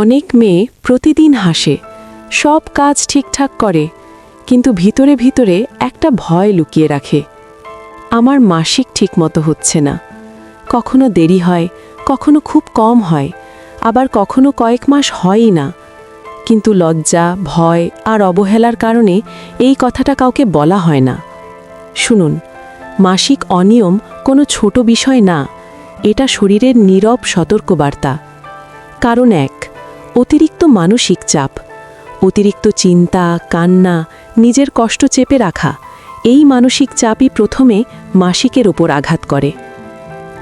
অনেক মেয়ে প্রতিদিন হাসে, সব কাজ ঠিকঠাক করে, কিন্তু ভিতরে ভিতরে একটা ভয় লুকিয়ে রাখে। আমার মাসিক ঠিকমতো হচ্ছে না। কখনো দেরি হয়, কখনো খুব কম হয়, আবার কখনো কয়েক মাস হয়ই না। কিন্তু লজ্জা, ভয় আর অবহেলার কারণে এই কথাটা কাউকে বলা হয় না। শুনুন, মাসিক অনিয়ম কোনো ছোট বিষয় না, এটা শরীরের নীরব সতর্কবার্তা। কারণ এক অতিরিক্ত মানসিক চাপ, অতিরিক্ত চিন্তা, কান্না, নিজের কষ্ট চেপে রাখা, এই মানসিক চাপই প্রথমে মাসিকের ওপর আঘাত করে।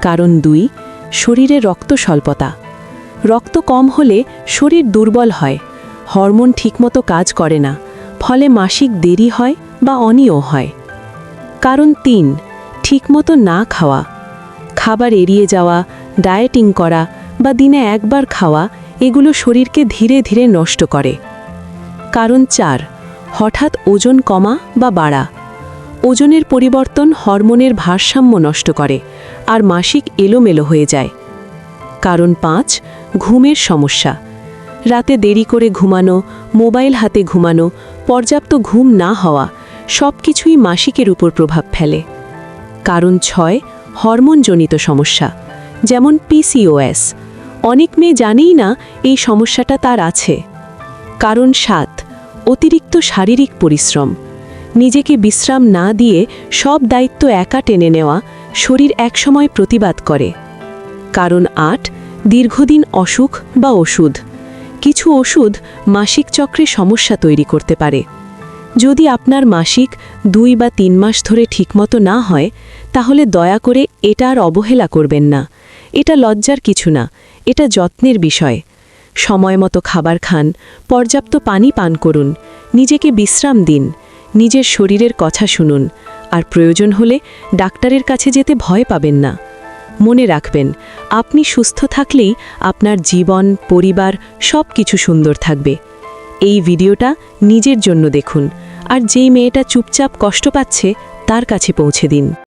কারণ দুই, শরীরে রক্ত স্বল্পতা। রক্ত কম হলে শরীর দুর্বল হয়, হরমোন ঠিকমতো কাজ করে না, ফলে মাসিক দেরি হয় বা অনিয় হয়। কারণ তিন, ঠিকমতো না খাওয়া, খাবার এড়িয়ে যাওয়া, ডায়েটিং করা বা দিনে একবার খাওয়া এগুলো শরীরকে ধীরে ধীরে নষ্ট করে। কারণ চার, হঠাৎ ওজন কমা বা বাড়া। ওজনের পরিবর্তন হরমোনের ভারসাম্য নষ্ট করে আর মাসিক এলোমেলো হয়ে যায়। কারণ পাঁচ, ঘুমের সমস্যা। রাতে দেরি করে ঘুমানো, মোবাইল হাতে ঘুমানো, পর্যাপ্ত ঘুম না হওয়া সব কিছুই মাসিকের উপর প্রভাব ফেলে। কারণ ছয়, হরমোনজনিত সমস্যা, যেমন পিসিওএস অনেক মেয়ে জানেই না এই সমস্যাটা তার আছে। কারণ সাত, অতিরিক্ত শারীরিক পরিশ্রম। নিজেকে বিশ্রাম না দিয়ে সব দায়িত্ব একা টেনে নেওয়া শরীর একসময় প্রতিবাদ করে। কারণ আট, দীর্ঘদিন অসুখ বা ওষুধ। কিছু ওষুধ মাসিক চক্রে সমস্যা তৈরি করতে পারে। যদি আপনার মাসিক দুই বা তিন মাস ধরে ঠিকমতো না হয়, তাহলে দয়া করে এটা আর অবহেলা করবেন না। এটা লজ্জার কিছু না, এটা যত্নের বিষয়। সময় মতো খাবার খান, পর্যাপ্ত পানি পান করুন, নিজেকে বিশ্রাম দিন, নিজের শরীরের কথা শুনুন, আর প্রয়োজন হলে ডাক্তারের কাছে যেতে ভয় পাবেন না। মনে রাখবেন, আপনি সুস্থ থাকলেই আপনার জীবন, পরিবার সব কিছু সুন্দর থাকবে। এই ভিডিওটা নিজের জন্য দেখুন, আর যেই মেয়েটা চুপচাপ কষ্ট পাচ্ছে, তার কাছে পৌঁছে দিন।